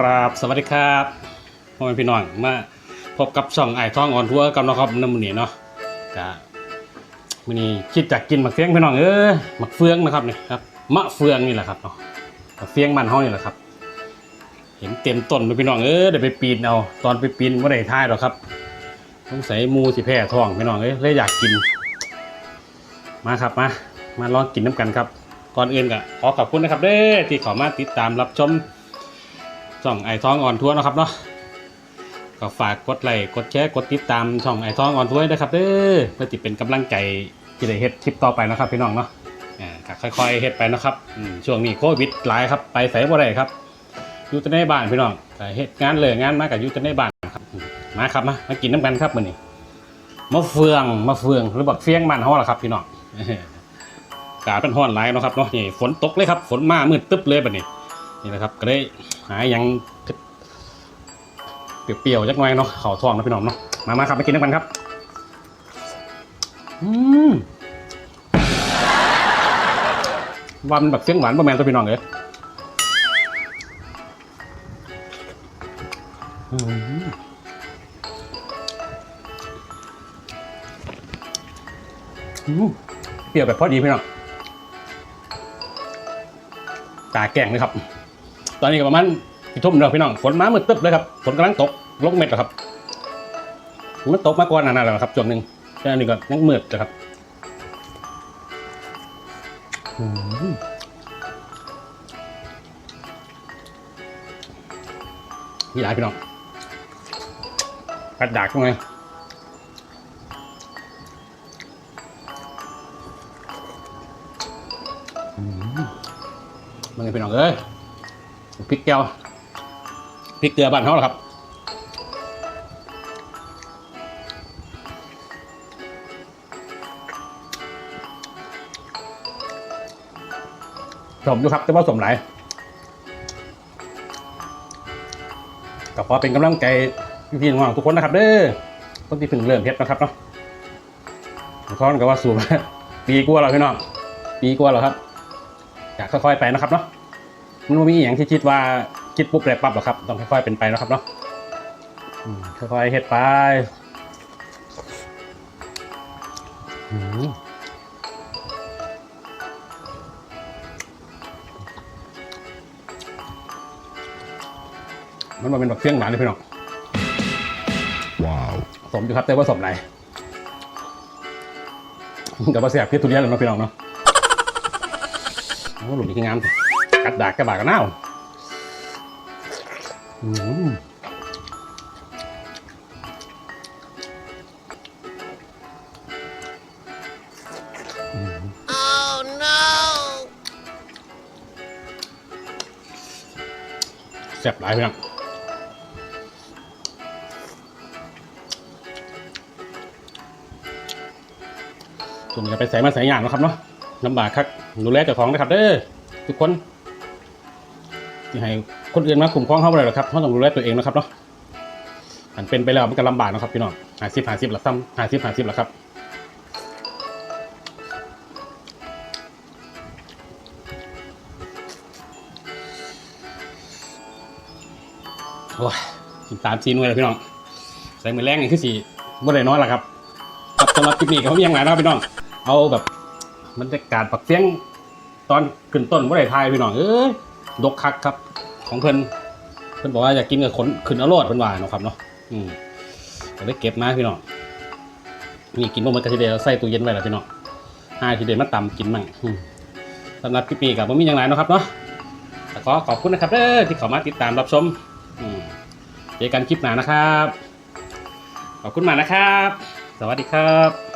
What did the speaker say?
ครับสวัสดีครับพ่อแม่พี่น้องมาพบกับช่องไอ้ท้องอ่อนทัวร์กับน้องครับน้ำมันนี่เนาะกะมื้อนี้คิดจะกินมะเฟืองพี่น้องเอ้ยมะเฟืองนะครับนี่ครับมะเฟืองนี่แหละครับเนาะมะเฟืองมันเฮานี่แหละครับ เห็นเต็มต้นเลยพี่น้องเอ้ยเดี๋ยวไปปีนเอาตอนไปปีนไม่ได้ท่ายหรอกครับสงสัยมูสิแพ้ท้องพี่น้องเอ้ยเลยอยากกิน มาครับมามาลองกินน้ำกันครับก่อนอื่นก็ขอขอบคุณนะครับเด้อที่เข้ามาติดตามรับชม ช่องไอท้องอ่อนทัวร์นะครับเนาะก็ฝากกดไลค์กดแชร์กดติดตามช่องไอท้องอ่อนทัวร์ด้ครับเด้อเพื่อติดเป็นกำลังใจที่ได้เฮ็ดคลิปต่อไปนะครับพี่น้องเนาะอ่าก็ค่อยๆเฮ็ดไปนะครับช่วงนี้โควิดหลายครับไปไสบ่ได้ครับอยู่แต่ในบ้านพี่น้องแต่เฮ็ดงานเลยงานมากับอยู่แต่ในบ้านครับมาครับมามากินน้ำกันครับมื้อนี้มะเฟืองมะเฟืองหรือบักเฟียงมันเฮาล่ะครับพี่น้องอากาศเป็นห้อนหลายเนาะครับเนาะนี่ฝนตกเลยครับฝนมามืดตึ๊บเลยแบบนี้ นี่นะครับ ก็ได้หาหยังเปรี้ยวๆจักหน่อยเนาะเข่าท้องนะพี่น้องเนาะมามาครับมากินด้วยกันครับอืมว่ามันแบบเสียงหวานประมาณตัวพี่น้องเลยเปรี้ยวแบบพอดีพี่น้องตาแกงเลยครับ ตอนนี้ก็ประมาณกี่ทุ่มแล้วพี่น้องฝนมามืดตึ๊บเลยครับฝนกำลังตกลงเม็ดแล้วครับมันตกมาก่อนนาๆแล้วครับช่วงหนึ่งแค่นี้ก็ยังมืดเลยครับนี่หลายพี่น้องกัดดากตรงไหนมมันเป็นพี่น้องเอ้ย พริกแก้วพริกเกลือบ้านเขาหรอครับสมอยู่ครับแต่ว่าสมหลายก็ขอเป็นกำลังใจพี่ๆน้องทุกคนนะครับ เด้อคนที่เพิ่งเริ่มเฮ็ดนะครับเนาะผมขอกับว่าสูบปีกว่าแล้วพี่น้องปีกว่าแล้วครับอยากค่อยๆไปนะครับเนาะ มันบ่มีอย่างที่คิดว่าคิดปุ๊บได้ปั๊บหรอกครับ ต้องค่อยๆเป็นไปนะครับเนาะอืมค่อยๆเฮ็ดไปอืมมันมาเป็นแบบเครื่องหวานเลยพี่น้อง Wow. สมอยู่ครับแต่ว่าสมไหนกับว่าเสียบพี่ทุเรียนเลยเนาะพี่น้องเนาะโอ้หลุมนี้คืองามสิ กัดดากกระบากกระน่าวอืมอืม Oh no! แซ่บหลายเพี่น้องส่วนจะไปใส่มาใส่อย่างนะครับเนาะลำบากครับดูแลเจ้าของนะครับเด้อทุกคน ที่ให้คนอื่นมาคุ้มครองเขาไม่ได้หรอกครับเขาต้องดูแลตัวเองนะครับเนาะอันเป็นไปแล้วมันก็ลำบากนะครับพี่น้องหาสิบหาสิบหลักซ้ำหาสิบหาสิบหลักครับโอ้ยกินตามซีนไว้เลยพี่น้องใส่มือแรงนี่คือสี่บ่ได้น้อยละครับครับสำหรับคลิปนี้ก็ไม่ยังไงนะครับพี่น้อง เอาแบบบรรยากาศปักเสียงตอนขึ้นต้นบ่ได้ทายพี่น้องเอ้ย ดกคักครับ ของเพิ่นเพิ่นบอกว่าอยากกินกับขนขึ้นอาโลดเพิ่นว่าเนาะครับเนาะอืมก็เลยเก็บมาพี่น้องนี่กินบ่หมดก็สิได้เอาใส่ตู้เย็นไว้แล่ะพี่น้องห้าสิได้มาตำกินมั่งสำหรับคลิปนี้ก็บ่มีหยังหลายเนาะครับเนาะแต่ขอขอบคุณนะครับเด้อที่เข้ามาติดตามรับชมอืมเจอกันคลิปหน้านะครับ ขอบคุณมากนะครับ สวัสดีครับ